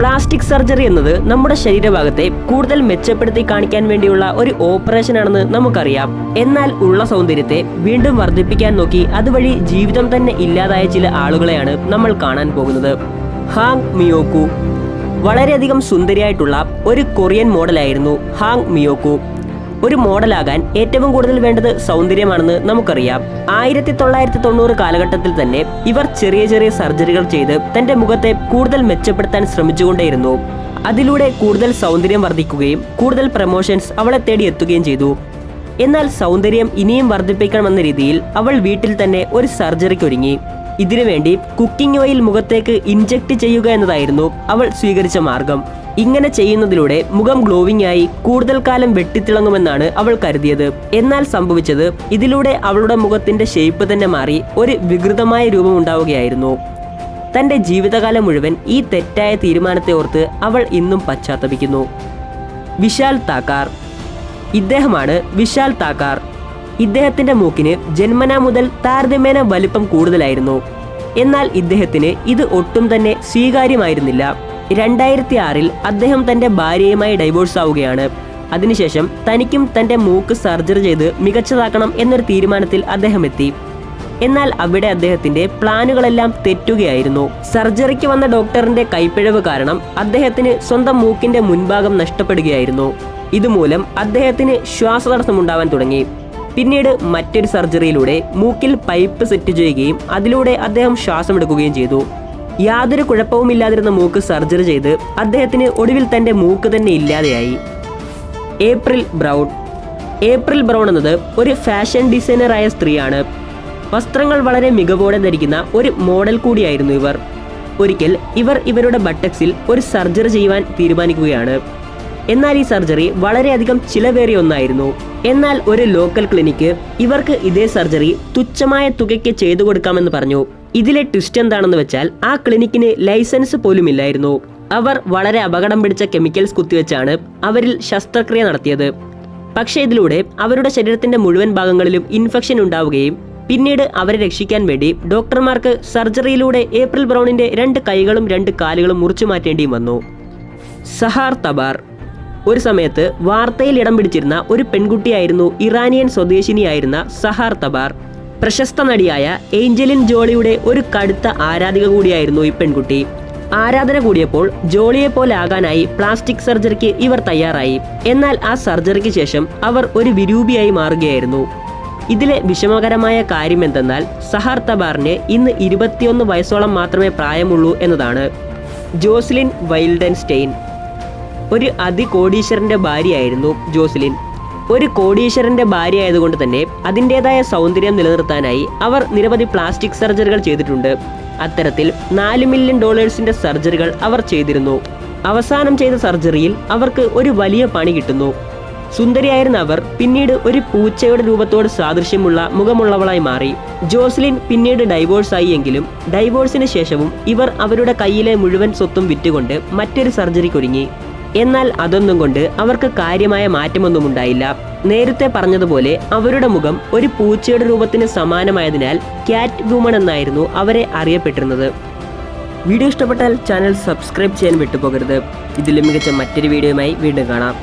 Plastic surgery എന്നത് നമ്മുടെ ശരീരഭാഗത്തെ കൂടുതൽ മെച്ചപ്പെടുത്തി കാണിക്കാൻ വേണ്ടിയുള്ള ഒരു ഓപ്പറേഷൻ ആണെന്ന് നമുക്കറിയാം. എന്നാൽ ഉള്ള സൗന്ദര്യത്തെ വീണ്ടും വർദ്ധിപ്പിക്കാൻ നോക്കി അതുവഴി ജീവിതം തന്നെ ഇല്ലാതായ ചില ആളുകളെയാണ് നമ്മൾ കാണാൻ പോകുന്നത്. ഹാങ് മിയോക്കു വളരെയധികം സുന്ദരിയായിട്ടുള്ള ഒരു കൊറിയൻ മോഡലായിരുന്നു ഹാങ് മിയോക്കു ഒരു മോഡലാകാൻ ഏറ്റവും കൂടുതൽ വേണ്ടത് സൗന്ദര്യമാണെന്ന് നമുക്കറിയാം. ആയിരത്തി തൊള്ളായിരത്തി തൊണ്ണൂറ് കാലഘട്ടത്തിൽ തന്നെ ഇവർ ചെറിയ ചെറിയ സർജറികൾ ചെയ്ത് തന്റെ മുഖത്തെ കൂടുതൽ മെച്ചപ്പെടുത്താൻ ശ്രമിച്ചുകൊണ്ടേയിരുന്നു. അതിലൂടെ കൂടുതൽ സൗന്ദര്യം വർദ്ധിക്കുകയും കൂടുതൽ പ്രമോഷൻസ് അവളെ തേടി എത്തുകയും ചെയ്തു. എന്നാൽ സൗന്ദര്യം ഇനിയും വർദ്ധിപ്പിക്കണമെന്ന രീതിയിൽ അവൾ വീട്ടിൽ തന്നെ ഒരു സർജറിക്ക് ഒരുങ്ങി ഇതിനുവേണ്ടി കുക്കിംഗ് ഓയിൽ മുഖത്തേക്ക് ഇൻജക്ട് ചെയ്യുക എന്നതായിരുന്നു അവൾ സ്വീകരിച്ച മാർഗം. ഇങ്ങനെ ചെയ്യുന്നതിലൂടെ മുഖം ഗ്ലോവിംഗ് ആയി കൂടുതൽ കാലം വെട്ടിത്തിളങ്ങുമെന്നാണ് അവൾ കരുതിയത്. എന്നാൽ സംഭവിച്ചത് ഇതിലൂടെ അവളുടെ മുഖത്തിന്റെ ഷേപ്പ് തന്നെ മാറി ഒരു വികൃതമായ രൂപം ഉണ്ടാവുകയായിരുന്നു. തന്റെ ജീവിതകാലം മുഴുവൻ ഈ തെറ്റായ തീരുമാനത്തെ ഓർത്ത് അവൾ ഇന്നും പശ്ചാത്തപിക്കുന്നു. വിശാൽ താക്കാർ. ഇദ്ദേഹമാണ് വിശാൽ താക്കാർ. ഇദ്ദേഹത്തിന്റെ മൂക്കിന് ജന്മനാ മുതൽ താരതമ്യേന വലിപ്പം കൂടുതലായിരുന്നു. എന്നാൽ ഇദ്ദേഹത്തിന് ഇത് ഒട്ടും തന്നെ സ്വീകാര്യമായിരുന്നില്ല. രണ്ടായിരത്തി ആറിൽ അദ്ദേഹം തന്റെ ഭാര്യയുമായി ഡൈവോഴ്സ് ആവുകയാണ്. അതിനുശേഷം തനിക്കും തന്റെ മൂക്ക് സർജറി ചെയ്ത് മികച്ചതാക്കണം എന്നൊരു തീരുമാനത്തിൽ അദ്ദേഹം എത്തി. എന്നാൽ അവിടെ അദ്ദേഹത്തിന്റെ പ്ലാനുകളെല്ലാം തെറ്റുകയായിരുന്നു. സർജറിക്ക് വന്ന ഡോക്ടറിന്റെ കൈപ്പിഴവ് കാരണം അദ്ദേഹത്തിന് സ്വന്തം മൂക്കിന്റെ മുൻഭാഗം നഷ്ടപ്പെടുകയായിരുന്നു. ഇതുമൂലം അദ്ദേഹത്തിന് ശ്വാസതടസ്സമുണ്ടാവാൻ തുടങ്ങി. പിന്നീട് മറ്റൊരു സർജറിയിലൂടെ മൂക്കിൽ പൈപ്പ് സെറ്റ് ചെയ്യുകയും അതിലൂടെ അദ്ദേഹം ശ്വാസമെടുക്കുകയും ചെയ്തു. യാതൊരു കുഴപ്പവുമില്ലാതിരുന്ന മൂക്ക് സർജറി ചെയ്ത് അദ്ദേഹത്തിന് ഒടുവിൽ തന്റെ മൂക്ക് തന്നെ ഇല്ലാതെയായി. April brown. ഏപ്രിൽ ബ്രൗൺ എന്നത് ഒരു ഫാഷൻ ഡിസൈനറായ സ്ത്രീയാണ്. വസ്ത്രങ്ങൾ വളരെ മികവോടെ ധരിക്കുന്ന ഒരു മോഡൽ കൂടിയായിരുന്നു ഇവർ. ഒരിക്കൽ ഇവർ ഇവരുടെ ബട്ടക്സിൽ ഒരു സർജറി ചെയ്യുവാൻ തീരുമാനിക്കുകയാണ്. എന്നാൽ ഈ സർജറി വളരെയധികം ചിലവേറിയ ഒന്നായിരുന്നു. എന്നാൽ ഒരു ലോക്കൽ ക്ലിനിക്ക് ഇവർക്ക് ഇതേ സർജറി തുച്ഛമായ തുകയ്ക്ക് ചെയ്തു കൊടുക്കാമെന്ന് പറഞ്ഞു. ഇതിലെ ട്വിസ്റ്റ് എന്താണെന്ന് വെച്ചാൽ ആ ക്ലിനിക്കിന് ലൈസൻസ് പോലും ഇല്ലായിരുന്നു അവർ വളരെ അപകടം പിടിച്ച കെമിക്കൽസ് കുത്തിവെച്ചാണ് അവരിൽ ശസ്ത്രക്രിയ നടത്തിയത്. പക്ഷേ ഇതിലൂടെ അവരുടെ ശരീരത്തിന്റെ മുഴുവൻ ഭാഗങ്ങളിലും ഇൻഫെക്ഷൻ ഉണ്ടാവുകയും പിന്നീട് അവരെ രക്ഷിക്കാൻ വേണ്ടി ഡോക്ടർമാർക്ക് സർജറിയിലൂടെ ഏപ്രിൽ ബ്രൗണിന്റെ രണ്ട് കൈകളും രണ്ട് കാലുകളും മുറിച്ചു മാറ്റേണ്ടിയും വന്നു. സഹാർ തബാർ ഒരു സമയത്ത് വാർത്തയിൽ ഇടം പിടിച്ചിരുന്ന ഒരു പെൺകുട്ടിയായിരുന്നു ഇറാനിയൻ സ്വദേശിനിയായിരുന്ന സഹാർ തബാർ. പ്രശസ്ത നടിയായ ഏഞ്ചലിൻ ജോളിയുടെ ഒരു കടുത്ത ആരാധിക കൂടിയായിരുന്നു ഈ പെൺകുട്ടി. ആരാധന കൂടിയപ്പോൾ ജോളിയെ പോലെ ആകാനായി പ്ലാസ്റ്റിക് സർജറിക്ക് ഇവർ തയ്യാറായി. എന്നാൽ ആ സർജറിക്ക് ശേഷം അവർ ഒരു വിരൂപിയായി മാറുകയായിരുന്നു. ഇതിലെ വിഷമകരമായ കാര്യം എന്തെന്നാൽ സഹാർ തബാറിന് ഇന്ന് ഇരുപത്തിയൊന്ന് വയസ്സോളം മാത്രമേ പ്രായമുള്ളൂ എന്നതാണ്. ജോസ്ലിൻ വൈൽഡൻസ്റ്റെയിൻ ഒരു അതികോടീശ്വരന്റെ ഭാര്യയായിരുന്നു ജോസ്ലിൻ. ഒരു കോടീശ്വരന്റെ ഭാര്യ ആയതുകൊണ്ട് തന്നെ അതിന്റെതായ സൗന്ദര്യം നിലനിർത്താനായി അവർ നിരവധി പ്ലാസ്റ്റിക് സർജറികൾ ചെയ്തിട്ടുണ്ട്. അത്തരത്തിൽ നാല് മില്യൺ ഡോളേഴ്സിന്റെ സർജറികൾ അവർ ചെയ്തിരുന്നു. അവസാനം ചെയ്ത സർജറിയിൽ അവർക്ക് ഒരു വലിയ പണി കിട്ടുന്നു. സുന്ദരിയായിരുന്ന അവർ പിന്നീട് ഒരു പൂച്ചയുടെ രൂപത്തോട് സാദൃശ്യമുള്ള മുഖമുള്ളവളായി മാറി. ജോസ്ലിൻ പിന്നീട് ഡൈവോഴ്സ് ആയി എങ്കിലും ഡൈവോഴ്സിന് ശേഷവും ഇവർ അവരുടെ കയ്യിലെ മുഴുവൻ സ്വത്തും വിറ്റുകൊണ്ട് മറ്റൊരു സർജറിക്കൊരുങ്ങി. എന്നാൽ അതൊന്നും കൊണ്ട് അവർക്ക് കാര്യമായ മാറ്റമൊന്നും ഉണ്ടായില്ല. നേരത്തെ പറഞ്ഞതുപോലെ അവരുടെ മുഖം ഒരു പൂച്ചയുടെ രൂപത്തിന് സമാനമായതിനാൽ ക്യാറ്റ് വുമൺ എന്നായിരുന്നു അവരെ അറിയപ്പെട്ടിരുന്നത്. വീഡിയോ ഇഷ്ടപ്പെട്ടാൽ ചാനൽ സബ്സ്ക്രൈബ് ചെയ്യാൻ വിട്ടുപോകരുത്. ഇതിലും മികച്ച മറ്റൊരു വീഡിയോയുമായി വീണ്ടും കാണാം.